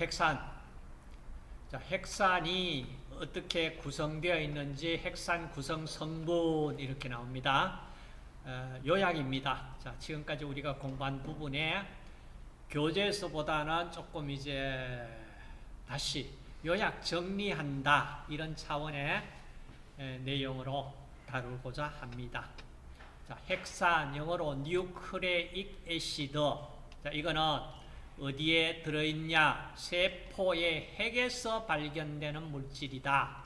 핵산. 자, 핵산이 어떻게 구성되어 있는지 핵산 구성 성분 이렇게 나옵니다. 어, 요약입니다. 자, 지금까지 우리가 공부한 부분에 교재에서보다는 조금 이제 다시 요약 정리한다 이런 차원의 에, 내용으로 다루고자 합니다. 자, 핵산 영어로 뉴크레익 애시드. 자, 이거는 어디에 들어있냐? 세포의 핵에서 발견되는 물질이다.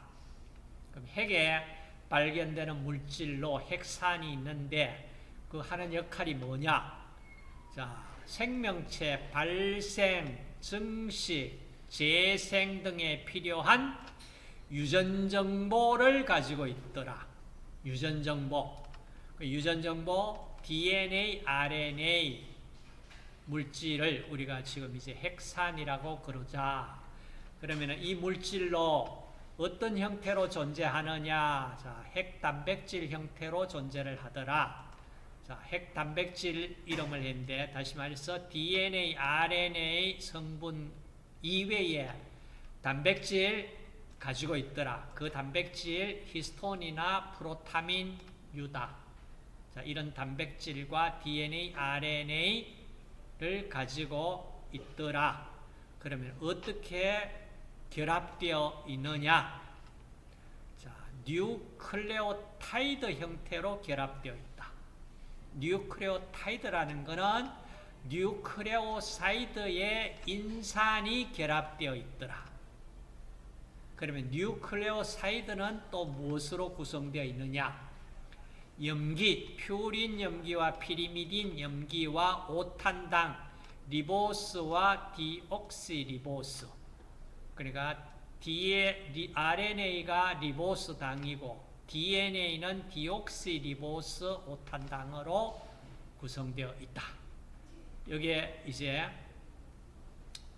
그럼 핵에 발견되는 물질로 핵산이 있는데 그 하는 역할이 뭐냐? 자, 생명체 발생, 증식, 재생 등에 필요한 유전 정보를 가지고 있더라. 유전 정보. 그 유전 정보 DNA, RNA 물질을 우리가 지금 이제 핵산이라고 그러자. 그러면 이 물질로 어떤 형태로 존재하느냐? 자, 핵 단백질 형태로 존재를 하더라. 자, 핵 단백질 이름을 했는데 다시 말해서 DNA, RNA 성분 이외에 단백질 가지고 있더라. 그 단백질 히스톤이나 프로타민, 유다. 자, 이런 단백질과 DNA, RNA 를 가지고 있더라. 그러면 어떻게 결합되어 있느냐? 자, 뉴클레오타이드 형태로 결합되어 있다. 뉴클레오타이드라는 것은 뉴클레오사이드의 인산이 결합되어 있더라. 그러면 뉴클레오사이드는 또 무엇으로 구성되어 있느냐? 염기, 퓨린 염기와 피리미딘 염기와 오탄당, 리보스와 디옥시리보스. 그러니까 D의 RNA가 리보스 당이고 DNA는 디옥시리보스 오탄당으로 구성되어 있다. 여기에 이제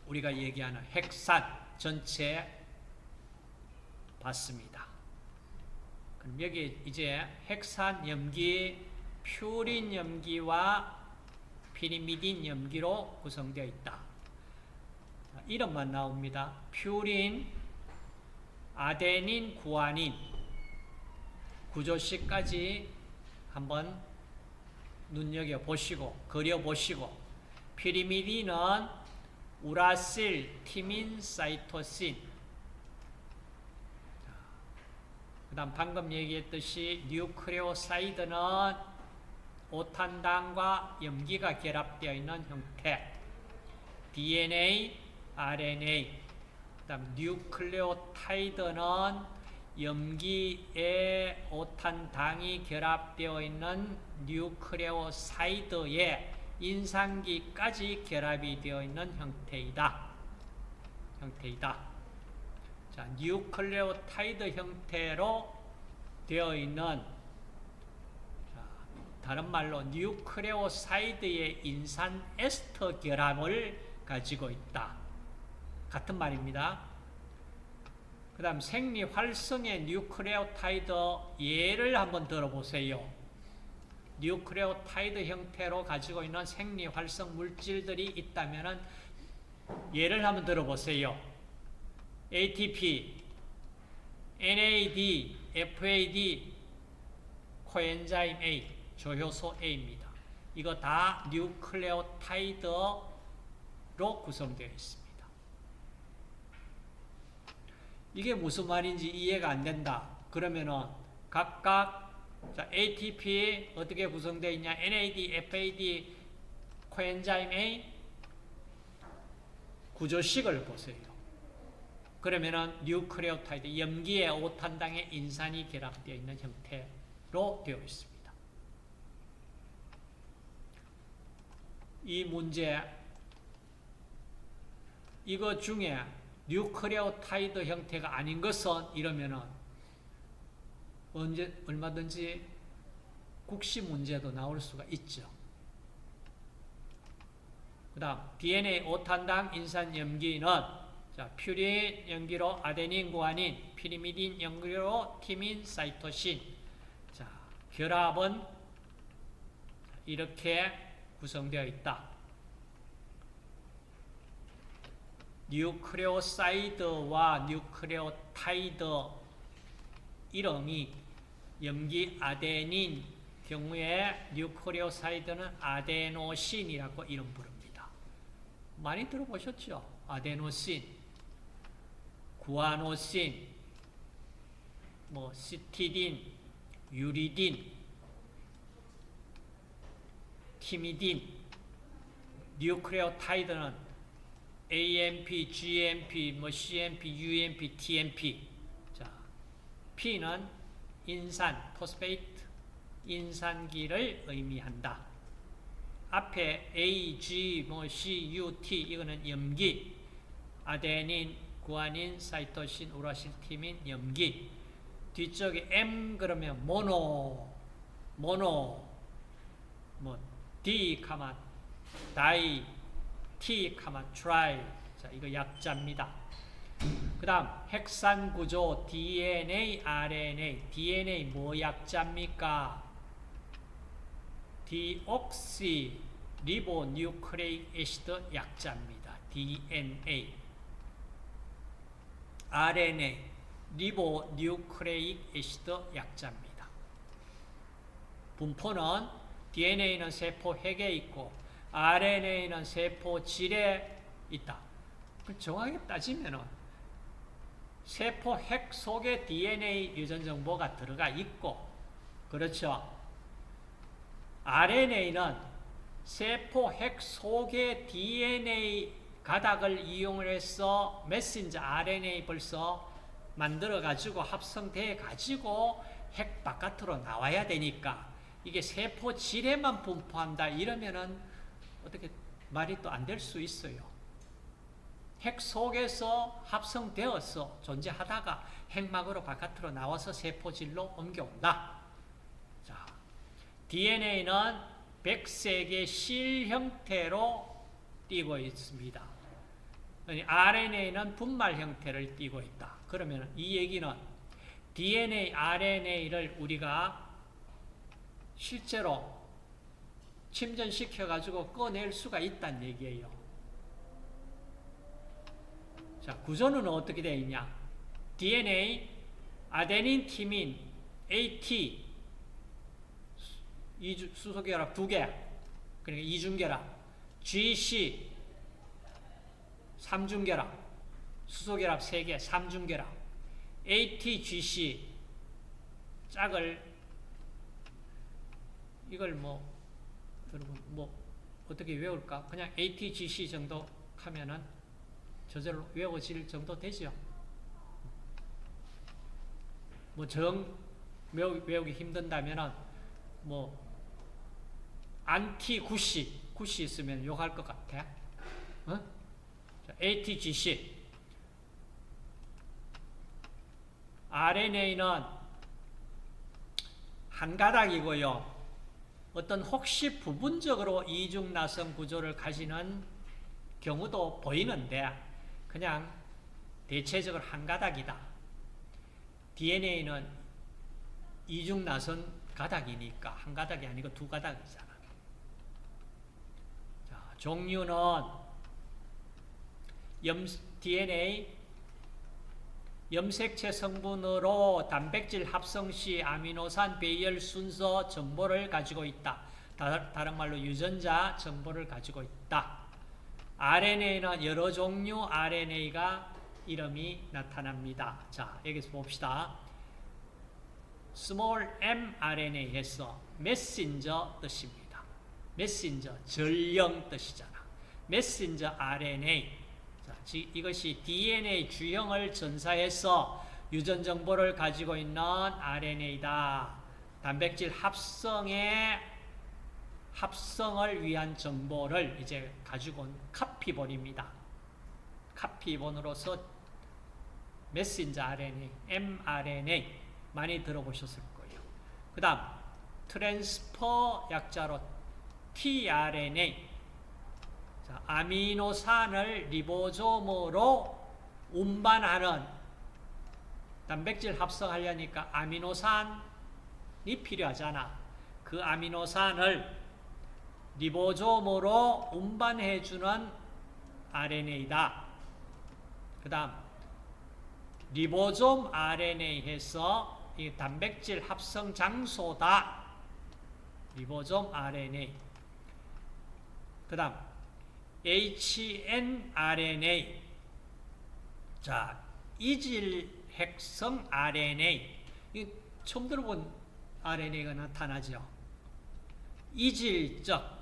우리가 얘기하는 핵산 전체 봤습니다. 그럼 여기 이제 핵산 염기, 퓨린 염기와 피리미딘 염기로 구성되어 있다. 이름만 나옵니다. 퓨린, 아데닌, 구아닌 구조식까지 한번 눈여겨보시고 그려보시고 피리미딘은 우라실, 티민, 사이토신 그 다음 방금 얘기했듯이 뉴크레오사이드는 오탄당과 염기가 결합되어 있는 형태 DNA, RNA 그 다음 뉴클레오타이드는 염기에 오탄당이 결합되어 있는 뉴크레오사이드에 인산기까지 결합이 되어 있는 형태이다. 형태이다. 자, 뉴클레오타이드 형태로 되어 있는 자, 다른 말로 뉴클레오사이드의 인산 에스터 결합을 가지고 있다. 같은 말입니다. 그 다음 생리 활성의 뉴클레오타이드 예를 한번 들어보세요. 뉴클레오타이드 형태로 가지고 있는 생리 활성 물질들이 있다면 예를 한번 들어보세요. ATP, NAD, FAD, 코엔자임 A, 조효소 A입니다. 이거 다 뉴클레오타이드로 구성되어 있습니다. 이게 무슨 말인지 이해가 안 된다. 그러면은 각각 자, ATP 어떻게 구성되어 있냐? NAD, FAD, 코엔자임 A 구조식을 보세요. 그러면은 뉴크레오타이드 염기에 오탄당의 인산이 결합되어 있는 형태로 되어 있습니다. 이 문제 이거 중에 뉴크레오타이드 형태가 아닌 것은 이러면은 언제 얼마든지 국시 문제도 나올 수가 있죠. 그다음 DNA 오탄당 인산 염기는 자, 퓨린 염기로 아데닌 구아닌, 피리미딘 염기로 티민 사이토신. 자, 결합은 이렇게 구성되어 있다. 뉴크레오사이드와 뉴크레오타이드 이름이 염기 아데닌 경우에 뉴크레오사이드는 아데노신이라고 이름 부릅니다. 많이 들어보셨죠? 아데노신, 구아노신, 뭐 시티딘, 유리딘, 티미딘, 뉴크레오타이드는 AMP, GMP, 뭐 CMP, UMP, TMP. 자, P는 인산, 포스페이트, 인산기를 의미한다. 앞에 A, G, 뭐 C, U, T 이거는 염기, 아데닌, 구아닌, 사이토신, 우라신, 티민, 염기. 뒤쪽에 M 그러면 모노, 모노, 뭐 D, 카마, 다이, T, 트라이. 자, 이거 약자입니다. 그 다음 핵산 구조 DNA, RNA. DNA 뭐 약자입니까? 디옥시 리보뉴크레이크 애시드 약자입니다. DNA. RNA 리보 뉴크레이크 애시드 약자입니다. 분포는 DNA는 세포 핵에 있고 RNA는 세포 질에 있다. 정확하게 따지면 세포 핵 속에 DNA 유전 정보가 들어가 있고 그렇죠. RNA는 세포 핵 속에 DNA 가닥을 이용해서 메신저 RNA 벌써 만들어 가지고 합성돼 가지고 핵 바깥으로 나와야 되니까 이게 세포 질에만 분포한다 이러면은 어떻게 말이 또 안 될 수 있어요. 핵 속에서 합성되어서 존재하다가 핵막으로 바깥으로 나와서 세포질로 옮겨온다. 자, DNA는 백색의 실 형태로 띄고 있습니다. RNA는 분말 형태를 띄고 있다. 그러면 이 얘기는 DNA, RNA를 우리가 실제로 침전시켜 가지고 꺼낼 수가 있다는 얘기예요. 자, 구조는 어떻게 되어 있냐? DNA, 아데닌, 티민, AT, 수소결합 두 개, 그러니까 이중결합, GC, 삼중결합, 수소결합 세 개, 삼중결합, ATGC, 짝을, 이걸 뭐, 여러분, 뭐, 어떻게 외울까? 그냥 ATGC 정도 하면은 저절로 외워질 정도 되죠. 뭐 정 외우기 힘든다면은 뭐 안티 구시 구시 있으면 욕할 것 같아. 어? ATGC RNA는 한 가닥이고요. 어떤 혹시 부분적으로 이중나선 구조를 가지는 경우도 보이는데 그냥 대체적으로 한 가닥이다. DNA는 이중 나선 가닥이니까 한 가닥이 아니고 두 가닥이잖아. 자, 종류는 염, DNA 염색체 성분으로 단백질 합성 시 아미노산 배열 순서 정보를 가지고 있다. 다른 말로 유전자 정보를 가지고 있다. RNA는 여러 종류 RNA가 이름이 나타납니다. 자, 여기서 봅시다. small mRNA 해서 메신저 뜻입니다. 메신저, 전령 뜻이잖아. 메신저 RNA. 자, 이것이 DNA 주형을 전사해서 유전 정보를 가지고 있는 RNA다. 단백질 합성에 합성을 위한 정보를 이제 가지고 온 카피본입니다. 카피본으로서 메신저 RNA, mRNA 많이 들어보셨을 거예요. 그 다음 트랜스퍼 약자로 tRNA 자, 아미노산을 리보조모로 운반하는 단백질 합성하려니까 아미노산이 필요하잖아. 그 아미노산을 리보조모로 운반해주는 RNA다. 그 다음 리보솜 RNA에서 이 단백질 합성 장소다. 리보솜 RNA. 그 다음 hnRNA. 자, 이질 핵성 RNA. 이 처음 들어본 RNA가 나타나죠. 이질적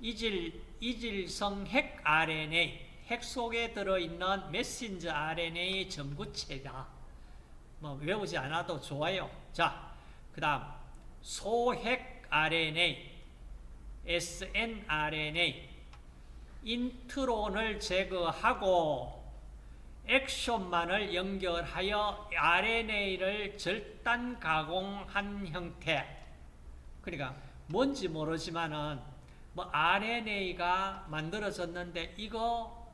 이질 이질성 핵 RNA 핵 속에 들어있는 메신저 RNA 전구체다. 뭐 외우지 않아도 좋아요. 자, 그 다음 소핵 RNA, snRNA 인트론을 제거하고 액션만을 연결하여 RNA를 절단 가공한 형태. 그러니까 뭔지 모르지만은 뭐 RNA가 만들어졌는데 이거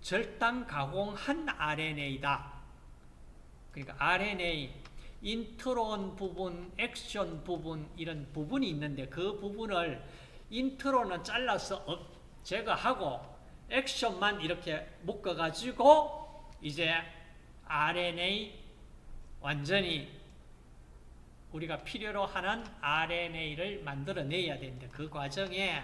절단 가공한 RNA다. 그러니까 RNA 인트론 부분, 액션 부분 이런 부분이 있는데 그 부분을 인트론은 잘라서 제거하고 액션만 이렇게 묶어가지고 이제 RNA 완전히 우리가 필요로 하는 RNA를 만들어내야 되는데 그 과정에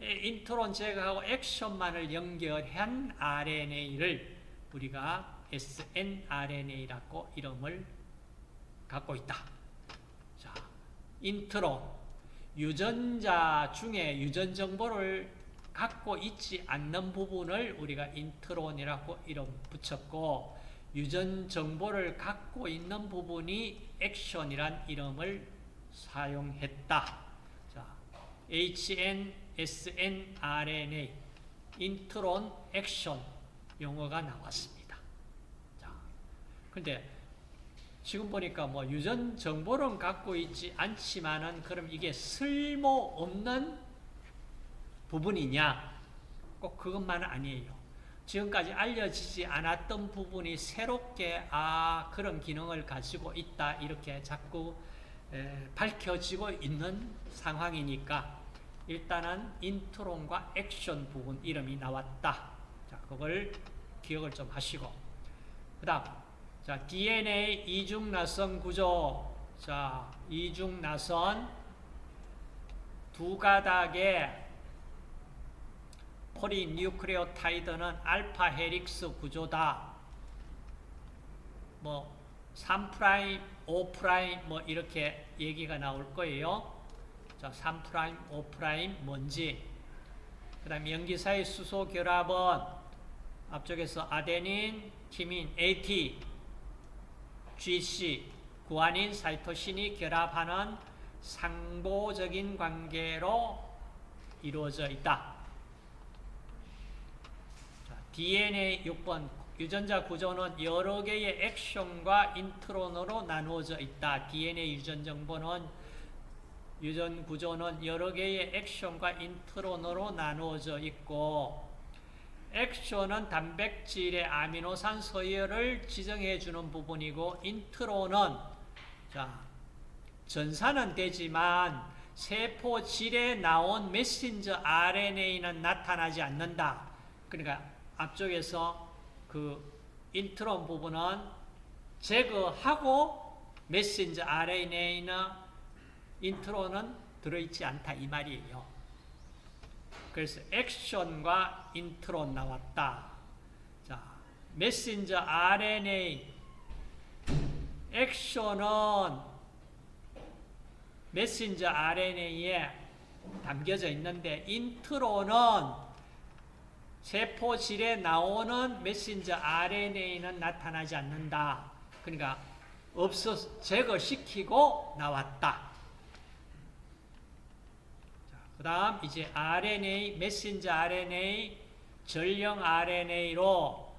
인트론 제거하고 액션만을 연결한 RNA를 우리가 snRNA라고 이름을 갖고 있다. 자, 인트론 유전자 중에 유전 정보를 갖고 있지 않는 부분을 우리가 인트론이라고 이름 붙였고 유전 정보를 갖고 있는 부분이 액션이란 이름을 사용했다. 자, HN, SN, RNA, 인트론, 액션 용어가 나왔습니다. 자, 근데 지금 보니까 뭐 유전 정보는 갖고 있지 않지만은 그럼 이게 쓸모 없는 부분이냐? 꼭 그것만은 아니에요. 지금까지 알려지지 않았던 부분이 새롭게 아 그런 기능을 가지고 있다 이렇게 자꾸 에, 밝혀지고 있는 상황이니까 일단은 인트론과 액션 부분 이름이 나왔다. 자, 그걸 기억을 좀 하시고 그 다음 자 DNA 이중 나선 구조 자 이중 나선 두 가닥의 폴리뉴크레오타이드는 알파 헬릭스 구조다. 뭐 3프라임, 5프라임 뭐 이렇게 얘기가 나올 거예요. 자, 3프라임, 5프라임 뭔지. 그다음 염기사의 수소 결합은 앞쪽에서 아데닌, 티민, AT, GC, 구아닌, 사이토신이 결합하는 상보적인 관계로 이루어져 있다. DNA 6번 유전자 구조는 여러 개의 액션과 인트론으로 나누어져 있다. DNA 유전 정보는 유전 구조는 여러 개의 액션과 인트론으로 나누어져 있고 액션은 단백질의 아미노산 서열을 지정해 주는 부분이고 인트론은 자 전사는 되지만 세포 질에 나온 메신저 RNA는 나타나지 않는다. 그러니까 앞쪽에서 그 인트론 부분은 제거하고 메신저 RNA나 인트론은 들어있지 않다 이 말이에요. 그래서 액션과 인트론 나왔다. 자, 메신저 RNA 액션은 메신저 RNA에 담겨져 있는데 인트론은 세포질에 나오는 메신저 RNA는 나타나지 않는다. 그러니까 없어 제거시키고 나왔다. 그 다음 이제 RNA, 메신저 RNA, 전령 RNA로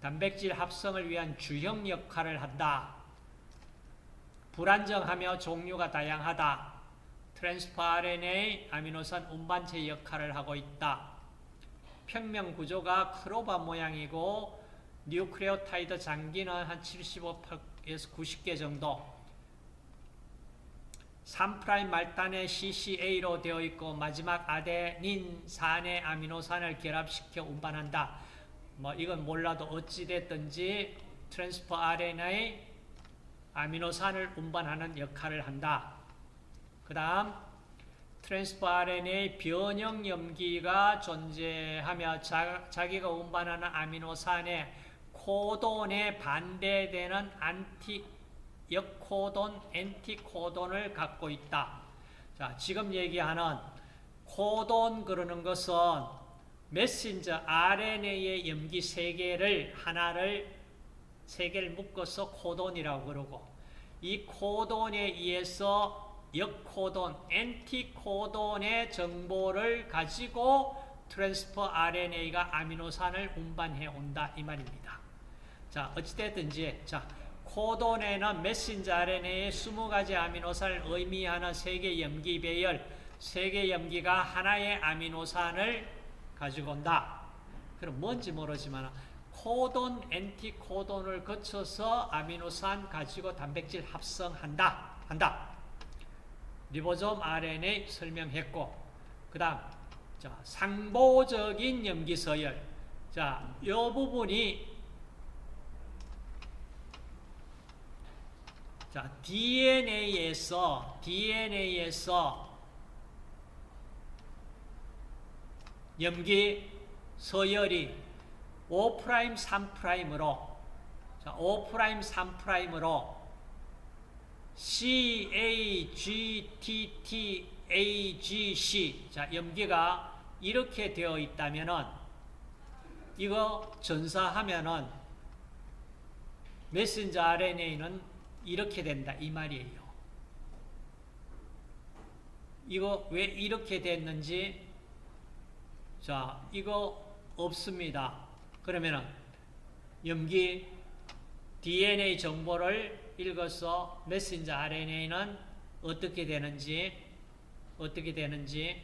단백질 합성을 위한 주형 역할을 한다. 불안정하며 종류가 다양하다. 트랜스퍼 RNA, 아미노산 운반체 역할을 하고 있다. 평면 구조가 크로바 모양이고 뉴크레오타이드 장기는 한 75에서 90개 정도 3' 말단에 CCA로 되어 있고 마지막 아데닌 산의 아미노산을 결합시켜 운반한다. 뭐 이건 몰라도 어찌 됐든지 트랜스퍼 RNA 아미노산을 운반하는 역할을 한다. 그 다음 트랜스퍼 RNA 변형 염기가 존재하며 자, 자기가 운반하는 아미노산의 코돈에 반대되는 안티 역코돈, 엔티코돈을 갖고 있다. 자, 지금 얘기하는 코돈 그러는 것은 메신저 RNA의 염기 세 개를 하나를 세 개를 묶어서 코돈이라고 그러고 이 코돈에 의해서 역코돈, 엔티코돈의 정보를 가지고 트랜스퍼 RNA가 아미노산을 운반해 온다 이 말입니다. 자, 어찌됐든지 자, 코돈에는 메신저 RNA의 20가지 아미노산을 의미하는 세개 염기 배열, 세개 염기가 하나의 아미노산을 가지고 온다. 그럼 뭔지 모르지만 코돈, 엔티코돈을 거쳐서 아미노산 가지고 단백질 합성한다. 한다. 리보솜 RNA 설명했고 그 다음 자, 상보적인 염기서열 자, 이 부분이 자, DNA에서 DNA에서 염기 서열이 5' 3'으로 자, 5' 3'으로 C A G T T A G C 자, 염기가 이렇게 되어 있다면은 이거 전사하면은 메신저 RNA는 이렇게 된다 이 말이에요. 이거 왜 이렇게 됐는지 자 이거 없습니다. 그러면은 염기 DNA 정보를 읽어서 메신저 RNA는 어떻게 되는지 어떻게 되는지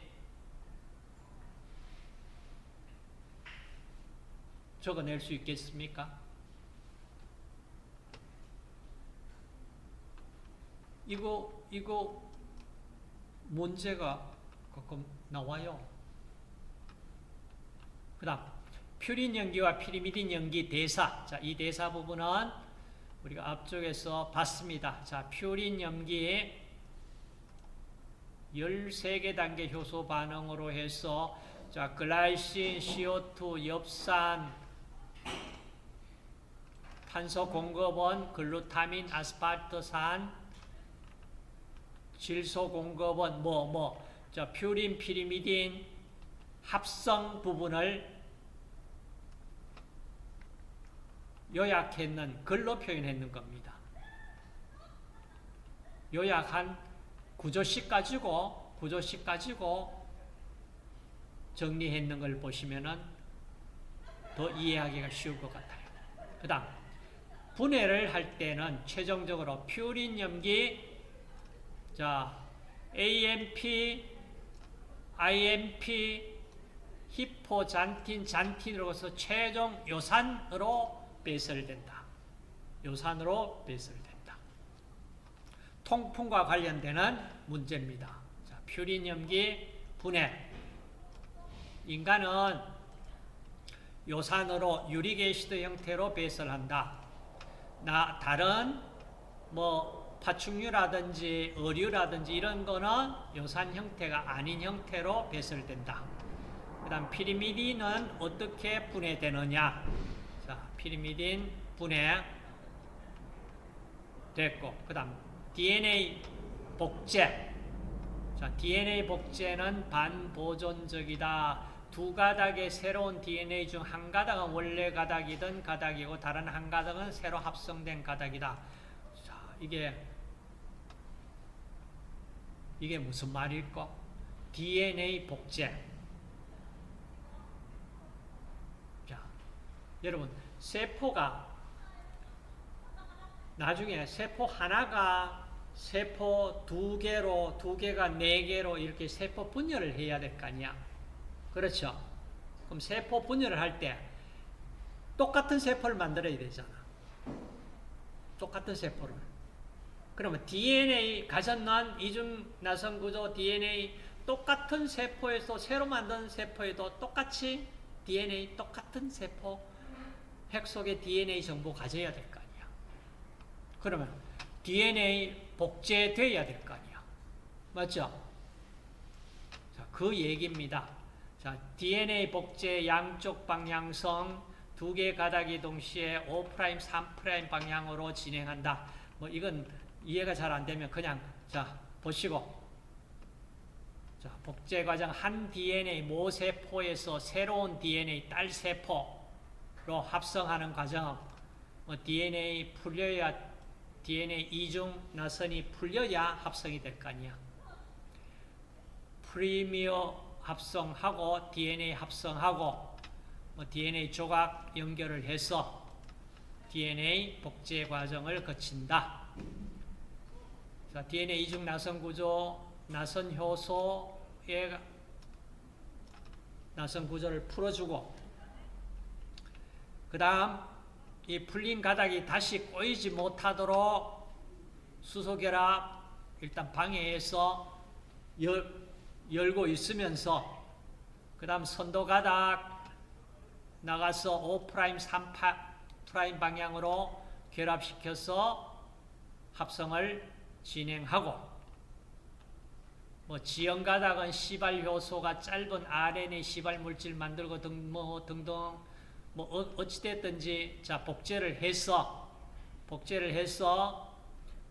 적어낼 수 있겠습니까? 이거 이거 문제가 가끔 나와요. 그다음 퓨린 연기와 피리미딘 연기 대사. 자, 이 대사 부분은 우리가 앞쪽에서 봤습니다. 자, 퓨린 염기 13개 단계 효소 반응으로 해서 자, 글라이신, CO2, 엽산, 탄소 공급원, 글루타민, 아스파르트산, 질소 공급원, 뭐, 뭐, 자, 퓨린, 피리미딘 합성 부분을 요약했는 글로 표현했는 겁니다. 요약한 구조식 가지고 구조식 가지고 정리했는 걸 보시면은 더 이해하기가 쉬울 것 같아요. 그다음 분해를 할 때는 최종적으로 퓨린 염기 자 AMP, IMP, 히포잔틴, 잔틴으로서 최종 요산으로 배설된다. 요산으로 배설된다. 통풍과 관련되는 문제입니다. 자, 퓨린 염기 분해. 인간은 요산으로 유리게시드 형태로 배설한다. 나 다른 뭐 파충류라든지 어류라든지 이런 거는 요산 형태가 아닌 형태로 배설된다. 그 다음 피리미딘은 어떻게 분해되느냐 자, 피리미딘 분해 됐고 그 다음 DNA 복제 자, DNA 복제는 반보존적이다. 두 가닥의 새로운 DNA 중 한 가닥은 원래 가닥이든 가닥이고 다른 한 가닥은 새로 합성된 가닥이다. 자, 이게 이게 무슨 말일까? DNA 복제. 자, 여러분 세포가 나중에 세포 하나가 세포 두 개로 두 개가 네 개로 이렇게 세포 분열을 해야 될 거 아니야. 그렇죠? 그럼 세포 분열을 할 때 똑같은 세포를 만들어야 되잖아. 똑같은 세포를. 그러면 DNA 가셨난 이중 나선 구조 DNA 똑같은 세포에서 새로 만든 세포에도 똑같이 DNA 똑같은 세포 핵 속에 DNA 정보 가져야 될 거 아니야. 그러면 DNA 복제돼야 될 거 아니야. 맞죠? 자, 그 얘기입니다. 자, DNA 복제 양쪽 방향성 두 개 가닥이 동시에 5', 3' 방향으로 진행한다. 뭐 이건 이해가 잘 안 되면 그냥 자, 보시고 자, 복제 과정 한 DNA 모세포에서 새로운 DNA 딸 세포로 합성하는 과정. 뭐 DNA 풀려야 DNA 이중 나선이 풀려야 합성이 될 거 아니야. 프리미어 합성하고 DNA 합성하고 뭐 DNA 조각 연결을 해서 DNA 복제 과정을 거친다. 자, DNA 이중 나선 구조, 나선 효소의 나선 구조를 풀어주고 그 다음 이 풀린 가닥이 다시 꼬이지 못하도록 수소결합 일단 방해해서 열, 열고 있으면서 그 다음 선도 가닥 나가서 5 3 프라임 방향으로 결합시켜서 합성을 진행하고 뭐 지연 가닥은 시발 효소가 짧은 RNA 시발 물질 만들고 등 뭐 등등 뭐 어, 어찌 됐든지 자 복제를 해서 복제를 해서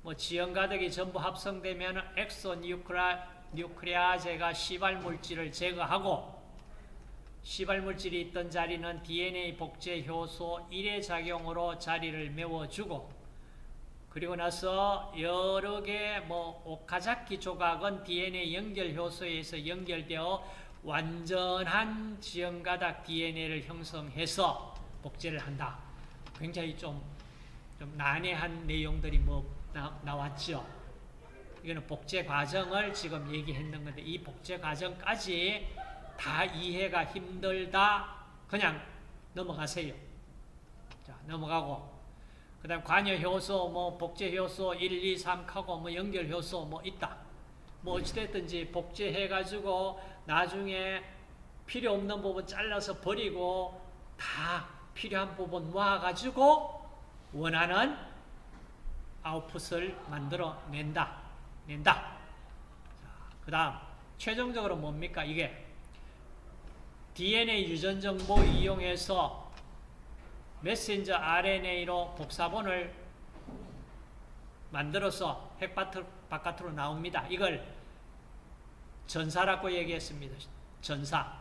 뭐 지연 가닥이 전부 합성되면 엑소 뉴크라 뉴크레아제가 시발 물질을 제거하고 시발 물질이 있던 자리는 DNA 복제 효소 1의 작용으로 자리를 메워주고 그리고 나서 여러 개뭐 오카자키 조각은 DNA 연결 효소에서 연결되어 완전한 지연가닥 DNA를 형성해서 복제를 한다. 굉장히 좀, 좀 난해한 내용들이 뭐 나, 나왔죠. 이거는 복제 과정을 지금 얘기했는 건데 이 복제 과정까지 다 이해가 힘들다 그냥 넘어가세요. 자 넘어가고 그 다음 관여 효소 뭐 복제 효소 1, 2, 3 하고 뭐 연결 효소 뭐 있다. 뭐 어찌됐든지 복제해 가지고 나중에 필요 없는 부분 잘라서 버리고 다 필요한 부분 모아 가지고 원하는 아웃풋을 만들어 낸다. 낸다. 그 다음, 최종적으로 뭡니까? 이게 DNA 유전 정보 이용해서 메신저 RNA로 복사본을 만들어서 핵 바깥으로 나옵니다. 이걸 전사라고 얘기했습니다. 전사.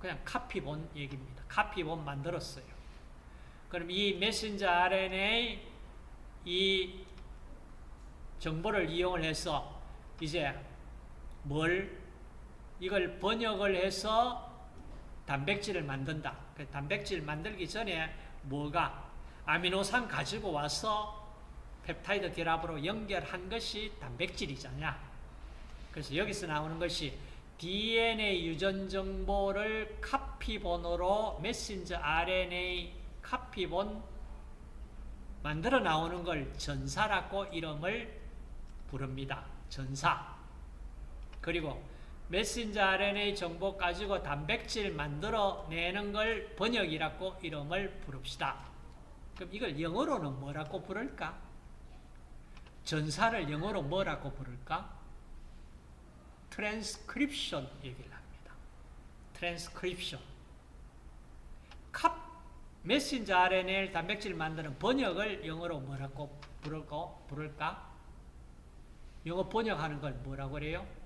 그냥 카피본 얘기입니다. 카피본 만들었어요. 그럼 이 메신저 RNA 이 정보를 이용을 해서 이제 뭘 이걸 번역을 해서 단백질을 만든다. 그 단백질 만들기 전에 뭐가 아미노산 가지고 와서 펩타이드 결합으로 연결한 것이 단백질이잖아. 그래서 여기서 나오는 것이 DNA 유전 정보를 카피본으로 메신저 RNA 카피본 만들어 나오는 걸 전사라고 이름을 부릅니다. 전사. 그리고 메신저 RNA 정보 가지고 단백질 만들어 내는 걸 번역이라고 이름을 부릅시다. 그럼 이걸 영어로는 뭐라고 부를까? 전사를 영어로 뭐라고 부를까? 트랜스크립션 얘기를 합니다. 트랜스크립션. 캅 메신저 RNA를 단백질 만드는 번역을 영어로 뭐라고? 부를까? 영어 번역하는 걸 뭐라고 그래요?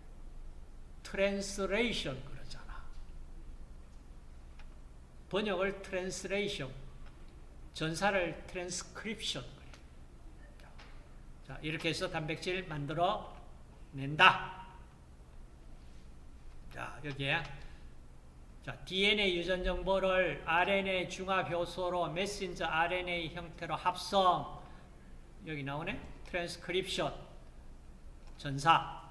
트랜스레이션 그러잖아. 번역을 트랜스레이션, 전사를 트랜스크립션. 자, 이렇게 해서 단백질 만들어 낸다. 자, 여기에 자, DNA 유전 정보를 RNA 중합 효소로 메신저 RNA 형태로 합성 여기 나오네. 트랜스크립션 전사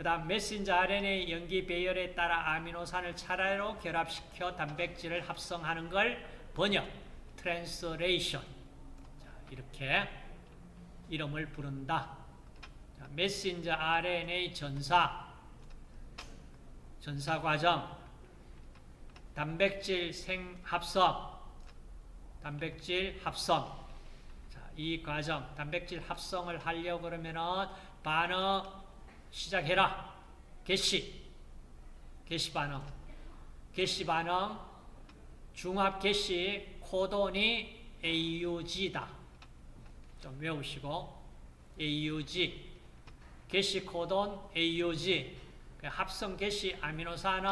그 다음 메신저 RNA 연기 배열에 따라 아미노산을 차례로 결합시켜 단백질을 합성하는 걸 번역, 트랜스레이션 이렇게 이름을 부른다. 자, 메신저 RNA 전사 전사 과정 단백질 생합성 단백질 합성. 자, 이 과정, 단백질 합성을 하려고 그러면은 반응 시작해라. 개시. 개시 반응. 개시 반응. 중합 개시 코돈이 AUG다. 좀 외우시고 AUG. 개시 코돈 AUG. 그 합성 개시 아미노산은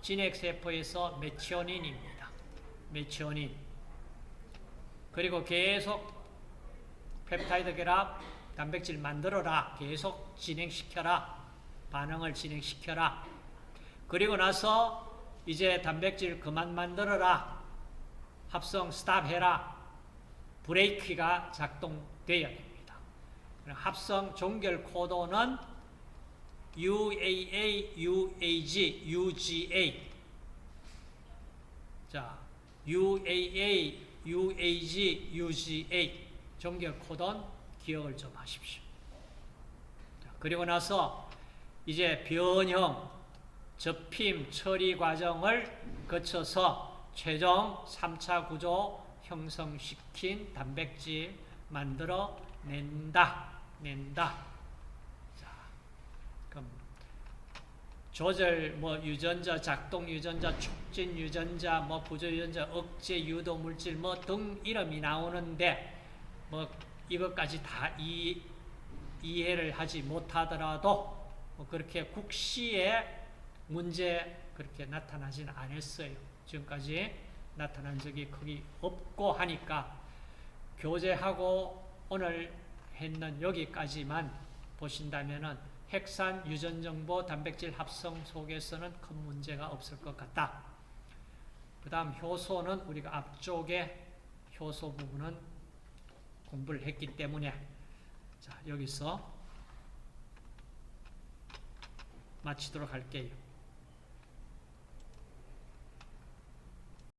진핵세포에서 메치오닌입니다. 메치오닌. 그리고 계속 펩타이드 결합 단백질 만들어라. 계속 진행시켜라. 반응을 진행시켜라. 그리고 나서 이제 단백질 그만 만들어라. 합성 스탑해라. 브레이크가 작동되어야 됩니다. 합성 종결 코드는 UAA, UAG, UGA. 자, UAA, UAG, UGA 종결 코드는 기억을 좀 하십시오. 자, 그리고 나서 이제 변형, 접힘, 처리 과정을 거쳐서 최종 3차 구조 형성시킨 단백질 만들어 낸다. 낸다. 자, 그럼 조절 뭐 유전자, 작동 유전자, 촉진 유전자, 뭐 부조 유전자, 억제 유도 물질 뭐 등 이름이 나오는데 뭐 이것까지 다 이, 이해를 하지 못하더라도 뭐 그렇게 국시에 문제 그렇게 나타나지는 않았어요. 지금까지 나타난 적이 거의 없고 하니까 교재하고 오늘 했는 여기까지만 보신다면은 핵산 유전 정보 단백질 합성 속에서는 큰 문제가 없을 것 같다. 그 다음 효소는 우리가 앞쪽에 효소 부분은 공부를 했기 때문에 자 여기서 마치도록 할게요.